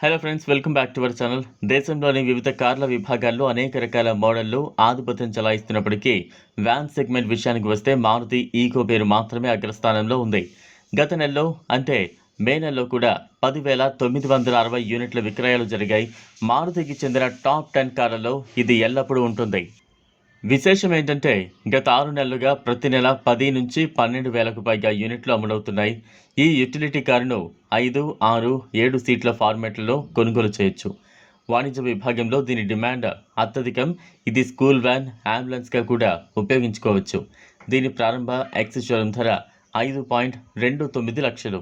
Hello friends welcome back to our channel దేశంలోని వివిధ కార్ల విభాగాల్లో అనేక రకాల మోడళ్ళు ఆధిపత్యం చలాయిస్తున్నప్పటికీ వ్యాన్ సెగ్మెంట్ విషయానికి వస్తే మారుతి ఈకో పేరు మాత్రమే అగ్రస్థానంలో ఉంది. గత నెలలో అంటే మే నెలలో కూడా పదివేల తొమ్మిది వందల అరవై యూనిట్ల విక్రయాలు జరిగాయి. మారుతికి చెందిన టాప్ టెన్ కార్లలో ఇది ఎల్లప్పుడూ ఉంటుంది. విశేషం ఏంటంటే గత ఆరు నెలలుగా ప్రతి నెల పది నుంచి పన్నెండు వేలకు పైగా యూనిట్లు అమలవుతున్నాయి. ఈ యుటిలిటీ కారును ఐదు ఆరు ఏడు సీట్ల ఫార్మాట్లలో కొనుగోలు చేయొచ్చు. వాణిజ్య విభాగంలో దీని డిమాండ్ అత్యధికం. ఇది స్కూల్ వ్యాన్ అంబులెన్స్గా కూడా ఉపయోగించుకోవచ్చు. దీని ప్రారంభ ఎక్స్ షోరూమ్ ధర ఐదు పాయింట్ రెండు తొమ్మిది లక్షలు.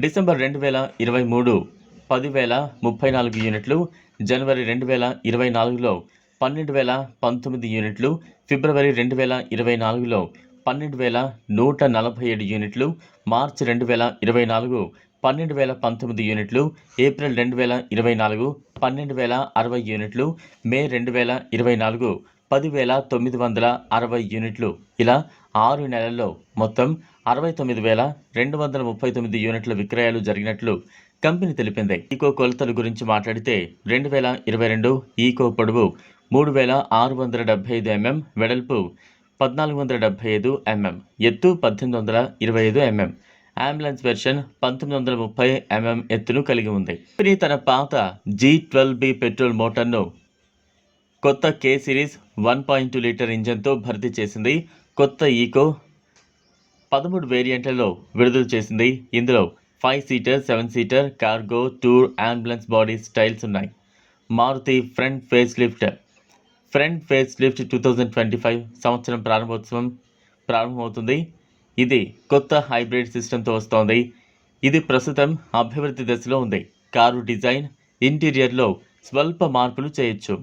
డిసెంబర్ రెండు వేల ఇరవై మూడు పదివేల ముప్పై నాలుగు యూనిట్లు. జనవరి రెండు వేల ఇరవై నాలుగులో పన్నెండు వేల పంతొమ్మిది యూనిట్లు ఫిబ్రవరి రెండు వేల ఇరవై నాలుగులో పన్నెండు వేల నూట నలభై ఏడు యూనిట్లు మార్చి రెండు వేల ఇరవై నాలుగు పన్నెండు వేల పంతొమ్మిది యూనిట్లు ఏప్రిల్ రెండు వేల ఇరవై నాలుగు పన్నెండు వేల అరవై యూనిట్లు మే రెండు వేల ఇరవై నాలుగు పదివేల తొమ్మిది వందల అరవై యూనిట్లు. ఇలా ఆరు నెలల్లో మొత్తం అరవై తొమ్మిది వేల రెండు వందల ముప్పై తొమ్మిది యూనిట్ల విక్రయాలు జరిగినట్లు కంపెనీ తెలిపింది. ఈకో కొలతల గురించి మాట్లాడితే రెండు వేల ఇరవై రెండు ఈకో పొడవు మూడు వేల ఆరు వందల డెబ్బై ఐదు ఎంఎం వెడల్పు పద్నాలుగు వందల డెబ్బై ఐదు ఎంఎం ఎత్తు పద్దెనిమిది వందల ఇరవై ఐదు ఎంఎం. అంబులెన్స్ వెర్షన్ పంతొమ్మిది వందల ముప్పై ఎంఎం ఎత్తును కలిగి ఉంది. కంపెనీ తన పాత జీ ట్వెల్వ్ బి పెట్రోల్ మోటార్ను కొత్త K series one point two litre ఇంజన్తో భర్తీ చేసింది. కొత్త ఈకో పదమూడు వేరియంట్లలో విడుదల చేసింది. ఇందులో five seater seven seater cargo tour ambulance body styles ఉన్నాయి. Maruti front facelift front facelift two thousand twenty five సంవత్సరం ప్రారంభోత్సవం ప్రారంభమవుతుంది. ఇది కొత్త హైబ్రిడ్ సిస్టంతో వస్తోంది. ఇది ప్రస్తుతం అభివృద్ధి దశలో ఉంది. కారు డిజైన్ ఇంటీరియర్లో స్వల్ప మార్పులు చేయొచ్చు.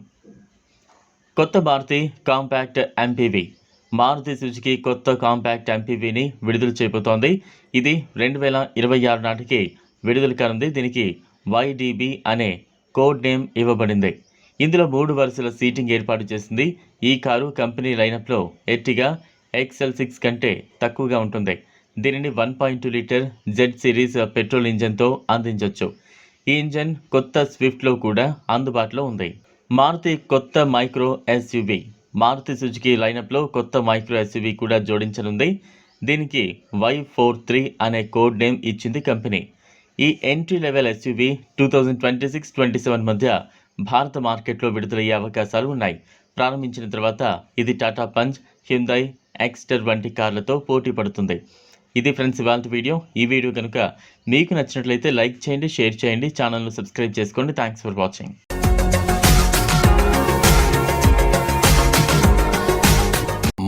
కొత్త Maruti compact MPV Maruti Suzuki కొత్త కాంపాక్ట్ ఎంపీవీని విడుదల చేయబోతోంది. ఇది రెండు వేల ఇరవై ఆరు నాటికి విడుదల కానుంది. దీనికి వైడిబి అనే కోడ్ నేమ్ ఇవ్వబడింది. ఇందులో మూడు వరుసల సీటింగ్ ఏర్పాటు చేసింది. ఈ కారు కంపెనీ లైనప్లో ఎట్టిగా ఎక్సెల్ సిక్స్ కంటే తక్కువగా ఉంటుంది. దీనిని one point two litre Z series petrol ఇంజన్తో అందించవచ్చు ఈ ఇంజన్ కొత్త స్విఫ్ట్లో కూడా అందుబాటులో ఉంది. మారుతి కొత్త మైక్రో ఎస్యూవి. మారుతి సుజుకి లైనప్లో కొత్త మైక్రో ఎస్యూవి కూడా జోడించనుంది. దీనికి వై ఫోర్ త్రీ అనే కోడ్ నేమ్ ఇచ్చింది కంపెనీ. ఈ entry level SUV two thousand twenty six twenty seven మధ్య భారత మార్కెట్లో విడుదలయ్యే అవకాశాలు ఉన్నాయి. ప్రారంభించిన తర్వాత ఇది టాటా పంచ్ హ్యుందై ఎక్స్టర్ వంటి కార్లతో పోటీ పడుతుంది. ఇది ఫ్రెండ్స్ ఇవాళ వీడియో. ఈ వీడియో కనుక మీకు నచ్చినట్లయితే లైక్ చేయండి షేర్ చేయండి ఛానల్ను సబ్స్క్రైబ్ చేసుకోండి. Thanks for watching.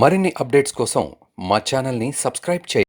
మరిన్ని అప్డేట్స్ కోసం మా ఛానల్ని సబ్స్క్రైబ్ చేయండి.